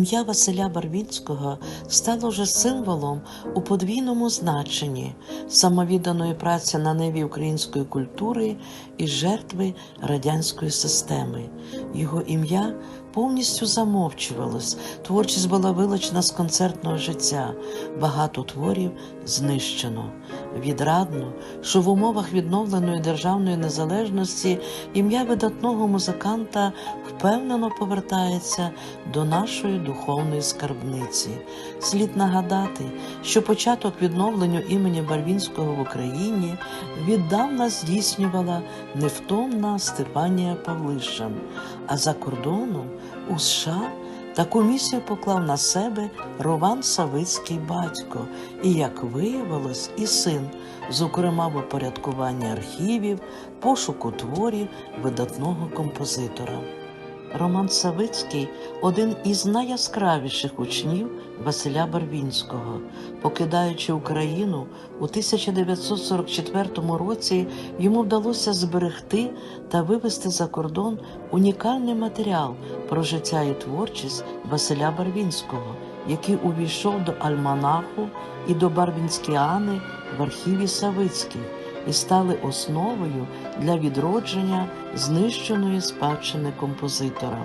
Ім'я Василя Барвінського стало вже символом у подвійному значенні самовідданої праці на ниві української культури і жертви радянської системи. Його ім'я повністю замовчувалось, творчість була вилучена з концертного життя, багато творів знищено. Відрадно, що в умовах відновленої державної незалежності ім'я видатного музиканта впевнено повертається до нашої духовної скарбниці. Слід нагадати, що початок відновленню імені Барвінського в Україні віддавна здійснювала невтомна Степанія Павлишин, а за кордоном у США таку місію поклав на себе Роман Савицький батько, і, як виявилось, і син, зокрема в упорядкуванні архівів, пошуку творів видатного композитора. Роман Савицький один із найяскравіших учнів Василя Барвінського. Покидаючи Україну у 1944 році, йому вдалося зберегти та вивезти за кордон унікальний матеріал про життя і творчість Василя Барвінського, який увійшов до Альманаху і до Барвінськіани в архіві Савицьких і стали основою для відродження знищеної спадщини композитора.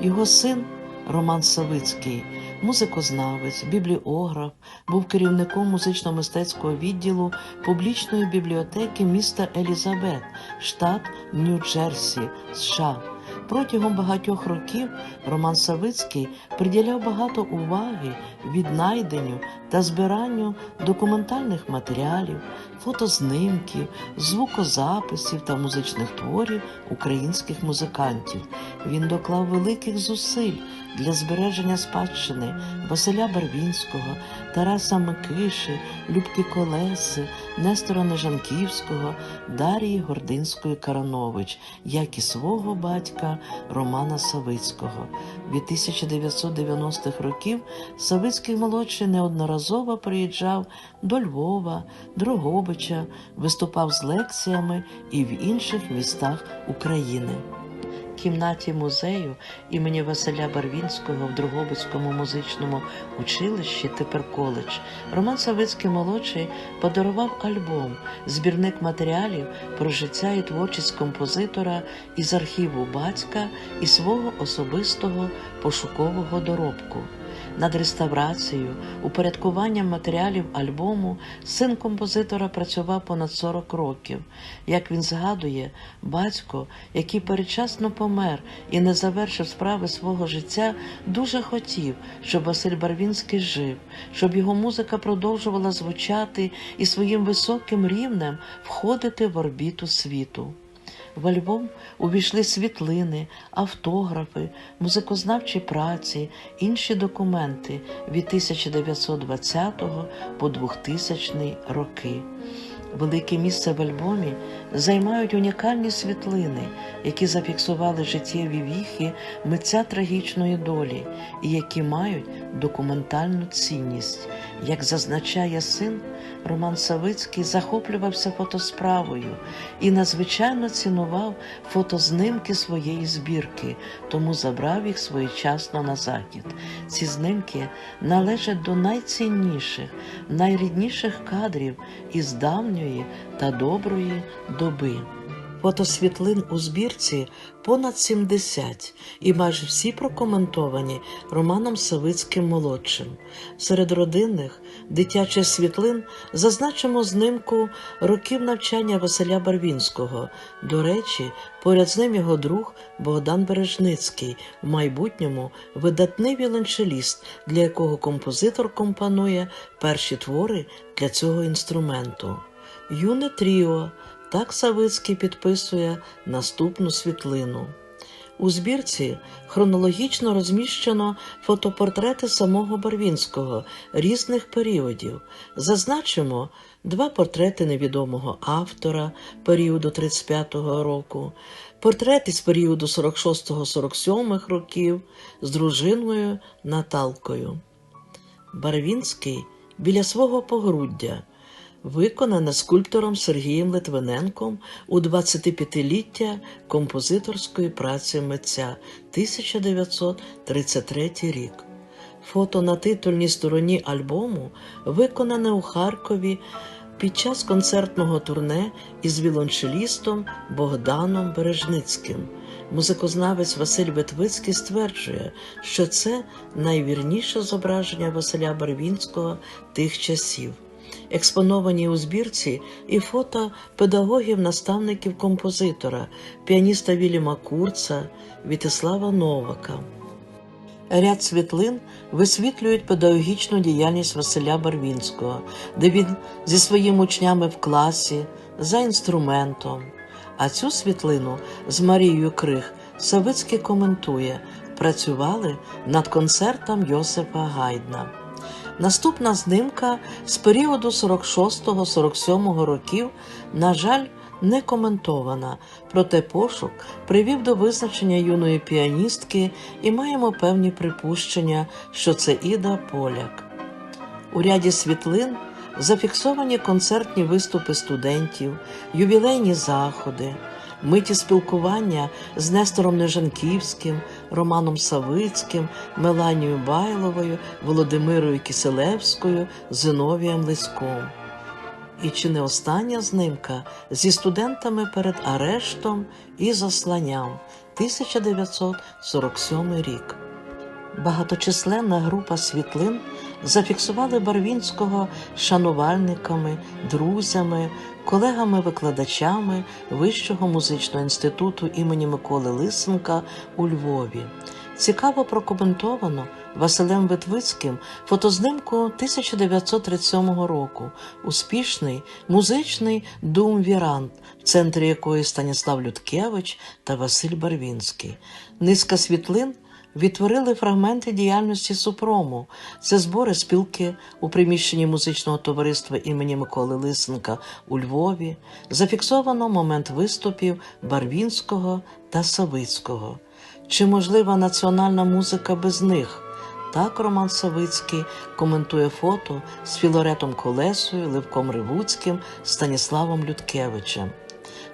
Його син Роман Савицький, музикознавець, бібліограф, був керівником музично-мистецького відділу публічної бібліотеки міста Елізабет, штат Нью-Джерсі, США. Протягом багатьох років Роман Савицький приділяв багато уваги віднайденню та збиранню документальних матеріалів, фотознимків, звукозаписів та музичних творів українських музикантів. Він доклав великих зусиль для збереження спадщини Василя Барвінського, Тараса Микиши, Любки Колеси, Нестора Нежанківського, Дарії Гординської Каранович, як і свого батька Романа Савицького. Від 1990-х років Савицький молодший неодноразово приїжджав до Львова, Дрогобича, виступав з лекціями і в інших містах України. Кімнаті музею імені Василя Барвінського в Другобицькому музичному училищі, тепер коледж, Роман Савицький молодший подарував альбом, збірник матеріалів про життя і творчість композитора із архіву батька і свого особистого пошукового доробку. Над реставрацією, упорядкуванням матеріалів альбому син композитора працював понад 40 років. Як він згадує, батько, який передчасно помер і не завершив справи свого життя, дуже хотів, щоб Василь Барвінський жив, щоб його музика продовжувала звучати і своїм високим рівнем входити в орбіту світу. В альбом увійшли світлини, автографи, музикознавчі праці, інші документи від 1920 по 2000 роки. Велике місце в альбомі займають унікальні світлини, які зафіксували життєві віхи митця трагічної долі і які мають документальну цінність. Як зазначає син, Роман Савицький захоплювався фотосправою і надзвичайно цінував фотознимки своєї збірки, тому забрав їх своєчасно на захід. Ці знимки належать до найцінніших, найрідніших кадрів із давньої та доброї доби. Фотосвітлин у збірці понад 70 і майже всі прокоментовані Романом Савицьким молодшим. Серед родинних дитячих світлин зазначимо знимку років навчання Василя Барвінського. До речі, поряд з ним його друг Богдан Бережницький, в майбутньому видатний віолончеліст, для якого композитор компонує перші твори для цього інструменту. Юне Тріо. Так Савицький підписує наступну світлину. У збірці хронологічно розміщено фотопортрети самого Барвінського різних періодів. Зазначимо два портрети невідомого автора періоду 35-го року, портрет із періоду 46-47 років з дружиною Наталкою. Барвінський біля свого погруддя виконане скульптором Сергієм Литвиненком у 25-ліття композиторської праці митця 1933 рік. Фото на титульній стороні альбому виконане у Харкові під час концертного турне із вілончелістом Богданом Бережницьким. Музикознавець Василь Ветвицький стверджує, що це найвірніше зображення Василя Барвінського тих часів. Експоновані у збірці і фото педагогів, наставників композитора, піаніста Вільяма Курца, Вітислава Новака. Ряд світлин висвітлюють педагогічну діяльність Василя Барвінського, де він зі своїми учнями в класі, за інструментом. А цю світлину з Марією Крих Савицький коментує: працювали над концертом Йосипа Гайдна. Наступна знимка з періоду 46-47 років, на жаль, не коментована, проте пошук привів до визначення юної піаністки і маємо певні припущення, що це Іда Поляк. У ряді світлин зафіксовані концертні виступи студентів, ювілейні заходи, миті спілкування з Нестором Нежанківським, Романом Савицьким, Меланією Байловою, Володимирою Киселевською, Зиновієм Лиськом. І чи не остання знимка зі студентами перед арештом і засланням 1947 рік. Багаточисленна група світлин зафіксували Барвінського шанувальниками, друзями, колегами-викладачами Вищого музичного інституту імені Миколи Лисенка у Львові. Цікаво прокоментовано Василем Витвицьким фотознимку 1937 року. Успішний музичний дум-вірант, в центрі якої Станіслав Людкевич та Василь Барвінський. Низка світлин відтворили фрагменти діяльності Супрому. Це збори спілки у приміщенні музичного товариства імені Миколи Лисенка у Львові. Зафіксовано момент виступів Барвінського та Савицького. Чи можлива національна музика без них? Так Роман Савицький коментує фото з Філаретом Колесою, Левком Ривуцьким, Станіславом Людкевичем.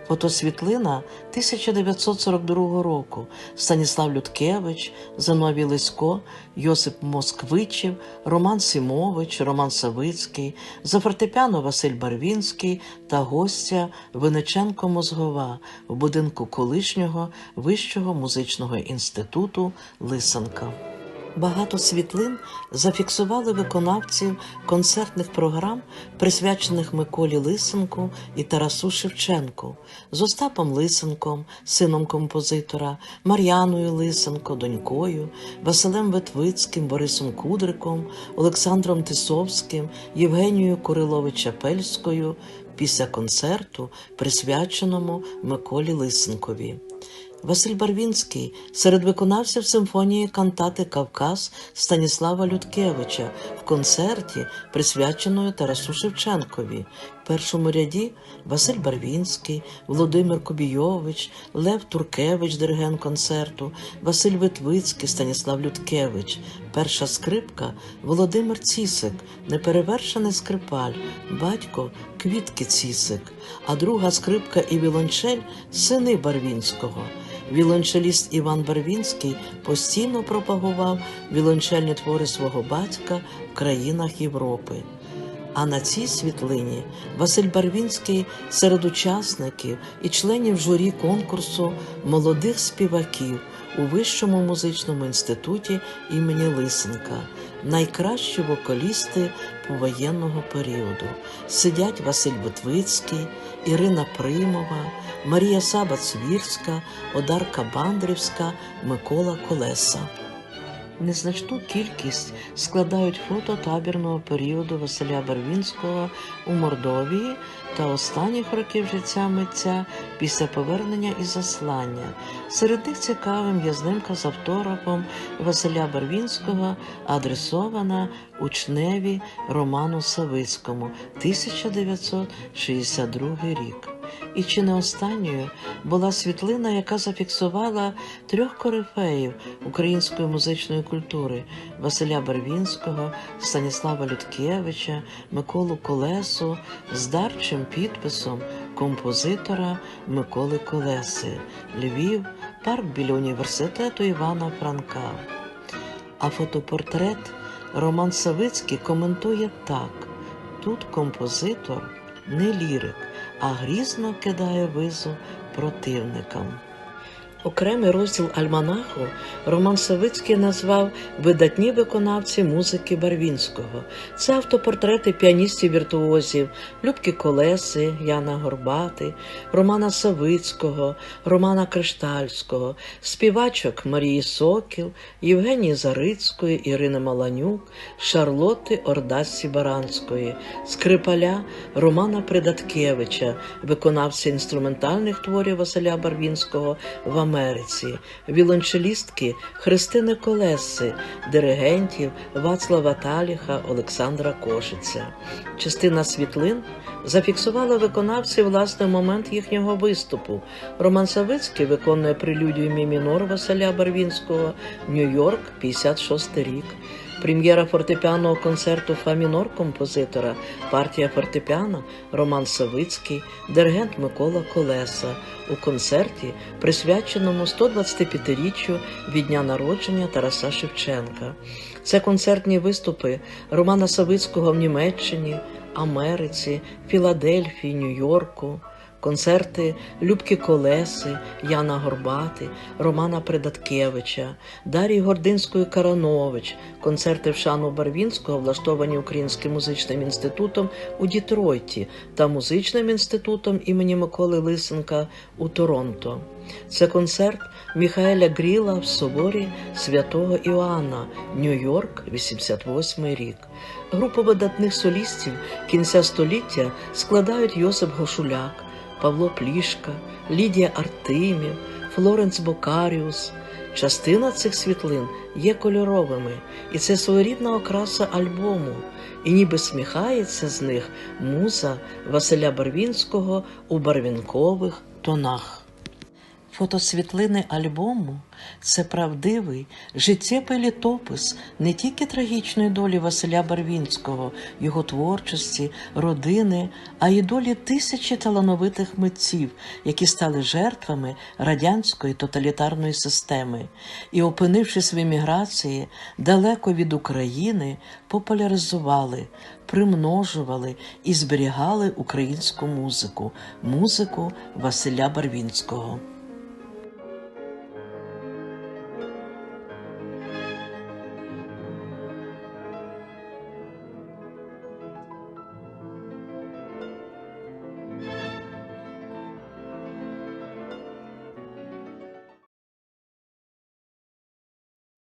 Фотосвітлина 1942 року. Станіслав Людкевич, Зиновій Лисько, Йосип Москвичів, Роман Сімович, Роман Савицький, за фортепіано Василь Барвінський та гостя Виниченко Мозгова в будинку колишнього Вищого музичного інституту Лисенка. Багато світлин зафіксували виконавців концертних програм, присвячених Миколі Лисенку і Тарасу Шевченку, з Остапом Лисенком, сином композитора, Мар'яною Лисенко, донькою, Василем Ветвицьким, Борисом Кудриком, Олександром Тисовським, Євгенією Курилович-Чапельською після концерту, присвяченому Миколі Лисенкові. Василь Барвінський серед виконавців симфонії кантати Кавказ Станіслава Людкевича в концерті, присвяченої Тарасу Шевченкові. В першому ряді Василь Барвінський, Володимир Кобійович, Лев Туркевич, диригент концерту, Василь Витвицький, Станіслав Людкевич. Перша скрипка Володимир Цісик, неперевершений скрипаль, батько Квітки Цісик, а друга скрипка і вілончель сини Барвінського. Вілончеліст Іван Барвінський постійно пропагував вілончельні твори свого батька в країнах Європи. А на цій світлині Василь Барвінський серед учасників і членів журі конкурсу молодих співаків у Вищому музичному інституті імені Лисенка, найкращі вокалісти повоєнного періоду. Сидять Василь Бутвицький, Ірина Примова, Марія Саба-Цвірська, Одарка Бандрівська, Микола Колеса. Незначну кількість складають фото табірного періоду Василя Барвінського у Мордовії та останніх років життя митця після повернення із заслання. Серед них цікавим є знимка з автографом Василя Барвінського, адресована учневі Роману Савицькому 1962 рік. І чи не останньою була світлина, яка зафіксувала трьох корифеїв української музичної культури Василя Барвінського, Станіслава Людкевича, Миколу Колесу з дарчим підписом композитора Миколи Колеси, Львів, парк біля університету Івана Франка. А фотопортрет Роман Савицький коментує так: тут композитор не лірик, а грізно кидає визу противникам. Окремий розділ альманаху Роман Савицький назвав видатні виконавці музики Барвінського. Це автопортрети піаністів-віртуозів Любки Колеси, Яна Горбати, Романа Савицького, Романа Криштальського, співачок Марії Сокіл, Євгенії Зарицької, Ірини Маланюк, Шарлотти Ордасі Баранської, Скрипаля Романа Придаткевича, виконавця інструментальних творів Василя Барвінського в Америці, вілончелістки Христини Колеси, диригентів Вацлава Таліха, Олександра Кошиця. Частина світлин зафіксувала виконавців власне момент їхнього виступу. Роман Савицький виконує прелюдію мі мінор Василя Барвінського, Нью-Йорк, 56 рік. Прем'єра фортепіаного концерту Фа мінор композитора, партія фортепіано Роман Савицький, диригент Микола Колеса у концерті, присвяченому 125-річчю від дня народження Тараса Шевченка. Це концертні виступи Романа Савицького в Німеччині, Америці, Філадельфії, Нью-Йорку. Концерти Любки Колеси, Яна Горбати, Романа Придаткевича, Дарії Гординської Каранович, концерти в шану Барвінського, влаштовані Українським музичним інститутом у Дітройті та музичним інститутом імені Миколи Лисенка у Торонто. Це концерт Міхаеля Гріла в соборі святого Іоанна, Нью-Йорк, 88 рік. Групу видатних солістів кінця століття складають Йосип Гошуляк, Павло Плішка, Лідія Артемів, Флоренс Бокаріус. Частина цих світлин є кольоровими, і це своєрідна окраса альбому, і ніби сміхається з них муза Василя Барвінського у барвінкових тонах. Фотосвітлини альбому це правдивий життєвий літопис не тільки трагічної долі Василя Барвінського, його творчості, родини, а й долі тисячі талановитих митців, які стали жертвами радянської тоталітарної системи і, опинившись в еміграції далеко від України, популяризували, примножували і зберігали українську музику, музику Василя Барвінського.